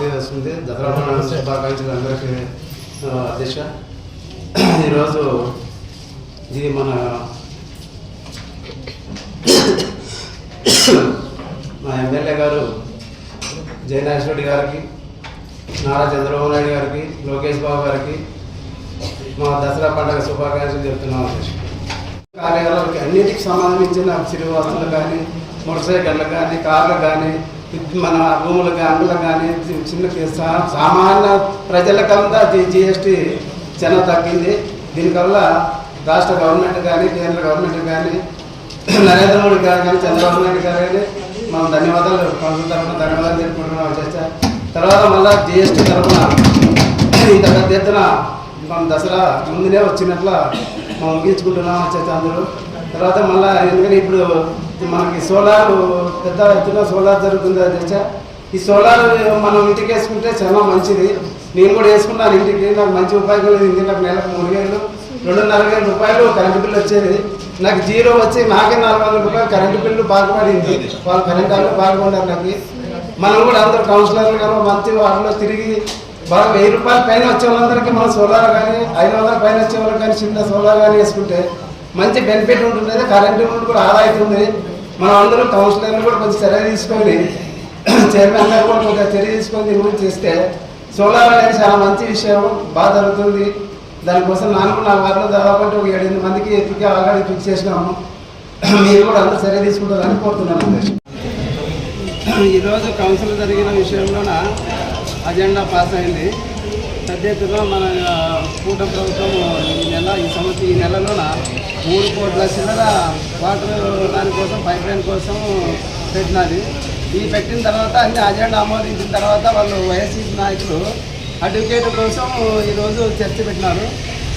శుభాకాంక్షలు అందరికీ ఆ, అధ్యక్ష. ఈరోజు ఇది మన మా ఎమ్మెల్యే గారు జయనాథ్ రెడ్డి గారికి నారా చంద్రబాబు నాయుడు గారికి లోకేష్ బాబు గారికి మా దసరా పండుగ శుభాకాంక్షలు చెప్తున్నాం కార్యాలయాలకి అన్నిటికి సంబంధించిన సిరి వస్తువులు కానీ మోటార్ సైకిళ్ళు కానీ కార్లు కానీ మన భూములు కానీ అంగులకు కానీ చిన్న సా- సామాన్య ప్రజలకంతా జిఎస్టీ చాలా తగ్గింది. దీనివల్ల రాష్ట్ర గవర్నమెంట్ కానీ కేంద్ర గవర్నమెంట్ కానీ నరేంద్ర మోడీ గారు కానీ చంద్రబాబు నాయుడు గారు కానీ మనం ధన్యవాదాలు ప్రభుత్వం తరఫున ధన్యవాదాలు తెలుపుకుంటున్నాం చర్చ తర్వాత మళ్ళీ జిఎస్టీ తరఫున ఇంత పెద్ద ఎత్తున మనం దసరా ముందునే వచ్చినట్ల మనం ముగించుకుంటున్నాం చర్చ అందరూ. తర్వాత మళ్ళీ ఎందుకని ఇప్పుడు మనకి సోలార్ పెద్ద ఎత్తున సోలార్ జరుగుతుంది చర్చ ఈ సోలార్ మనం ఇంటికి వేసుకుంటే చాలా మంచిది. నేను కూడా వేసుకున్నాను ఇంటికి. నాకు మంచి ఉపయోగం ఇది నాకు నెలకు మూడు వేలు రెండున్నర వేల రూపాయలు కరెంటు బిల్లు వచ్చేది. నాకు జీరో వచ్చి నాకే నాలుగు వందల రూపాయలు కరెంటు బిల్లు బాగుపడింది. వాళ్ళు కరెంట్ వాళ్ళు బాగుపడ్డారు నాకు. మనం కూడా అందరూ కౌన్సిలర్లు కానీ మంచి వాటిలో తిరిగి బాగా వెయ్యి రూపాయల పైన వచ్చే వాళ్ళందరికీ మనం సోలార్ కానీ ఐదు వందల పైన వచ్చే వాళ్ళకి కానీ చిన్న సోలార్ కానీ వేసుకుంటే మంచి బెనిఫిట్ ఉంటుంది కరెంటు నుండి కూడా ఆదా అవుతుంది. మనం అందరూ కౌన్సిలర్లు కూడా కొంచెం చర్య తీసుకొని చైర్మన్ గారు కూడా కొంచెం చర్య తీసుకొని దీని గురించి చేస్తే సోలార్ అనేది చాలా మంచి విషయం బాగా జరుగుతుంది. దానికోసం నాకు నా వారిలో దాదాపు ఒక ఏడెనిమిది మందికి ఎత్తికి ఆల్రెడీ ఫిక్స్ చేసినాము. మీరు కూడా అందరూ చర్య తీసుకుంటారని కోరుతున్నాను ఈరోజు కౌన్సిల్ జరిగిన విషయంలోన అజెండా పాస్ అయింది. పెద్ద ఎత్తున మన ఆ, కూట ప్రభుత్వం ఈ నెల ఈ సంవత్సరం ఈ నెలలోన మూడు కోట్ల చిల్లర వాటర్ దానికోసం పైప్ లైన్ కోసం పెట్టినది. ఈ పెట్టిన తర్వాత అన్ని అజెండా ఆమోదించిన తర్వాత వాళ్ళు వైఎస్సీపీ నాయకులు అడ్వకేట్ కోసం ఈరోజు చర్చ పెట్టినారు.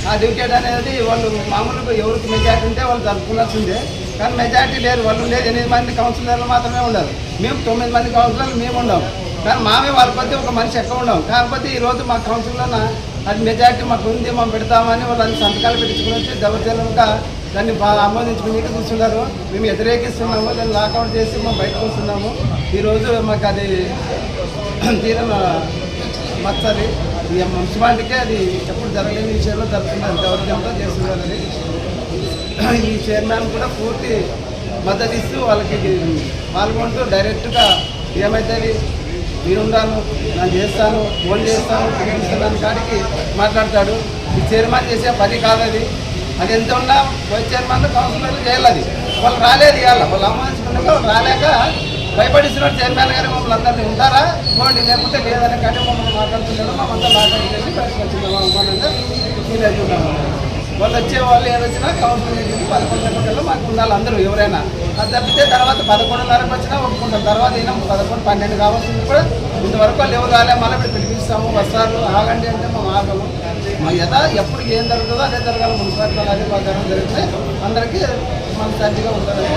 ఆ అడ్వకేట్ అనేది వాళ్ళు మామూలుగా ఎవరికి మెజార్టీ ఉంటే వాళ్ళు జరుపుకున్నట్టుందే కానీ మెజార్టీ లేరు వాళ్ళు లేదు. ఎనిమిది మంది కౌన్సిలర్లు మాత్రమే ఉండరు. మేము తొమ్మిది మంది కౌన్సిలర్లు మేము ఉండవు కానీ మామే వాళ్ళ కొద్ది ఒక మనిషి ఎక్కువ ఉండవు కాకపోతే ఈ రోజు మా కౌన్సిల్లో అది మెజార్టీ మాకు ఉంది మేము పెడతామని వాళ్ళు అన్ని సంతకాలు పెట్టించుకుని వచ్చి దౌర్జన్యంగా దాన్ని బాగా ఆమోదించుకుని చూస్తున్నారు మేము వ్యతిరేకిస్తున్నాము దాన్ని లాకౌట్ చేసి మేము బయటకు వస్తున్నాము. ఈరోజు మాకు అది తీరం మచ్చది ఈ మున్సిపాలిటీకే అది ఎప్పుడు జరగలేని విషయంలో జరుగుతున్నారు దౌర్జంతో చేస్తున్నారు అది. ఈ చైర్మన్ కూడా పూర్తి మద్దతు ఇస్తూ వాళ్ళకి పాల్గొంటూ డైరెక్ట్గా ఏమైతుంది మీరున్నాను నేను చేస్తాను ఫోన్ చేస్తాను పిలిపిస్తున్నాను కాడికి మాట్లాడతాడు. ఈ చైర్మన్ చేసే పని కాదది. అది ఎంత ఉన్నా వైస్ చైర్మన్ కౌన్సిలర్లు చేయాలి అది. వాళ్ళు రాలేదు ఇవాళ. వాళ్ళు అమ్మాయించుకున్నాక రాలేక భయపడిస్తున్నారు చైర్మన్ గారు. మమ్మల్ని అందరినీ ఉంటారా? పోండి లేకపోతే లేదని కానీ మమ్మల్ని మాట్లాడుతున్నాడు. మమ్మల్ని మాట్లాడి చేసి బయటకు వచ్చిందాం. ఫీల్ అవుతున్నాము వాళ్ళు వచ్చే వాళ్ళు ఏదొచ్చినా కౌన్సిల్ చేసి పదకొండు మాకు ఉండాలి అందరూ ఎవరైనా. అది తప్పితే తర్వాత పదకొండున్నరకు వచ్చినా ఒప్పుకుంటాం. తర్వాత అయినా పదకొండు పన్నెండు కావాల్సింది కూడా ఇంతవరకు వాళ్ళు ఎవరు రాలే మళ్ళీ ఇప్పుడు పిలిపిస్తాము వస్తారు. ఆగండి అంటే మేము ఆగము మా యథా ఎప్పుడు ఏం జరుగుతుందో అదే జరగాలి. మున్సిపాలిటీ అదే ప్రకారం జరిగితే అందరికీ మనం తగ్గిగా ఉంటుంది